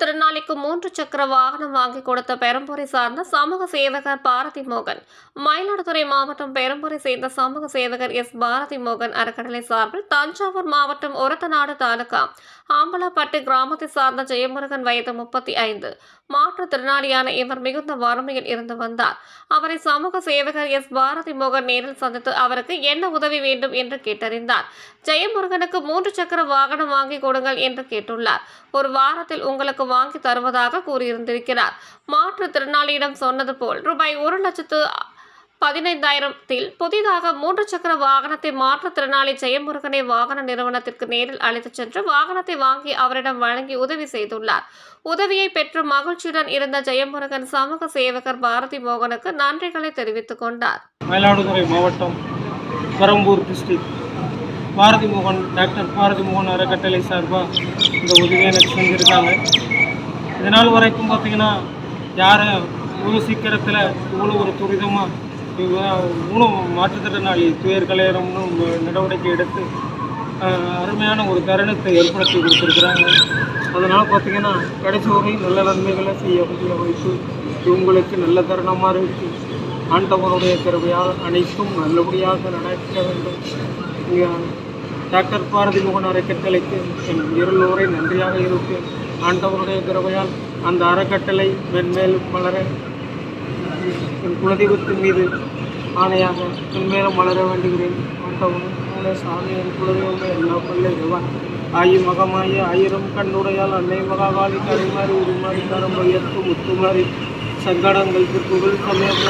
மாற்றுத்திறனாளிக்கு மூன்று சக்கர வாகனம் வாங்கி கொடுத்த பெரம்பூரை சார்ந்த சமூக சேவகர் பாரதி மோகன். மயிலாடுதுறை மாவட்டம் பெரம்பூரை சேர்ந்த சமூக சேவகர் எஸ் பாரதி மோகன் அறக்கட்டளை சார்பில் தஞ்சாவூர் மாவட்டம் ஒரத்தநாடு தாலுகா ஆம்பலாப்பட்டு கிராமத்தை சார்ந்த ஜெயமுருகன் வயது முப்பத்தி ஐந்து. மாற்றுத்திறனாளியான இவர் மிகுந்த வறுமையில் இருந்து வந்தார். அவரை சமூக சேவகர் எஸ் பாரதி மோகன் நேரில் சந்தித்து அவருக்கு என்ன உதவி வேண்டும் என்று கேட்டறிந்தார். ஜெயமுருகனுக்கு மூன்று சக்கர வாகனம் வாங்கி கொடுங்கள் என்று கேட்டுள்ளார். ஒரு வாரத்தில் உங்களுக்கு வாங்கி தருவதாக கூறியிருந்திருக்கிறார். மாற்றுத்திறனாளியிடம் சொன்னது போல் ரூபாய் ஒரு லட்சத்து பதினைந்தாயிரத்தில் புதிதாக மூன்று சக்கர வாகனத்தை மாற்றுத்திறனாளி ஜெயமுருகனை வாகன நிறுவனத்திற்கு நேரில் அழைத்துச் சென்று வாகனத்தை வாங்கி அவரிடம் வழங்கி உதவி செய்துள்ளார். உதவியை பெற்று மகிழ்ச்சியுடன் இருந்த ஜெயமுருகன் சமூக சேவகர் பாரதி மோகனுக்கு நன்றிகளை தெரிவித்துக் கொண்டார். மயிலாடுதுறை மாவட்டம் பெரம்பூர் டிஸ்ட்ரிக்ட் பாரதி மோகன் டாக்டர் பாரதி மோகன் அறக்கட்டளை சார்பாக இந்த உதவியை எனக்கு செஞ்சுருக்காங்க. இதனால் வரைக்கும் பார்த்தீங்கன்னா யாரும் இவ்வளோ சீக்கிரத்தில் இவ்வளோ ஒரு துரிதமாக இவ்வளோ மாற்றுத்திறனாளி துயர் கலையரம்னு நடவடிக்கை எடுத்து அருமையான ஒரு தருணத்தை ஏற்படுத்தி கொடுத்துருக்குறாங்க. அதனால் பார்த்தீங்கன்னா கடைசி வரை நல்ல நன்மைகளை செய்யக்கூடிய வைப்பு இவங்களுக்கு நல்ல தருணமாக இருக்கு. ஆண்டவனுடைய கருவையால் அனைத்தும் நல்லபடியாக நடக்க வேண்டும். இங்கே டாக்டர் பாரதி மோகன் அறக்கட்டளைக்கு என் இருளோரை நன்றியாக இருப்பேன். ஆண்டவனுடைய கிருபையால் அந்த அறக்கட்டளை மென்மேலும் வளர என் குலதெய்வத்தின் மீது ஆணையாக மென்மேலும் வளர வேண்டுகிறேன். ஆண்டவன் சாமி என் குலதெய்வமே எல்லா பல்லை தேவா. ஆயி மகமாயி ஆயிரம் கண்ணுடையால் அன்னை மகாகாலி கரைமாறி உருமாறி கரம்பையத்து முத்துமாறி சங்கடங்கள் புகழ் சமயம்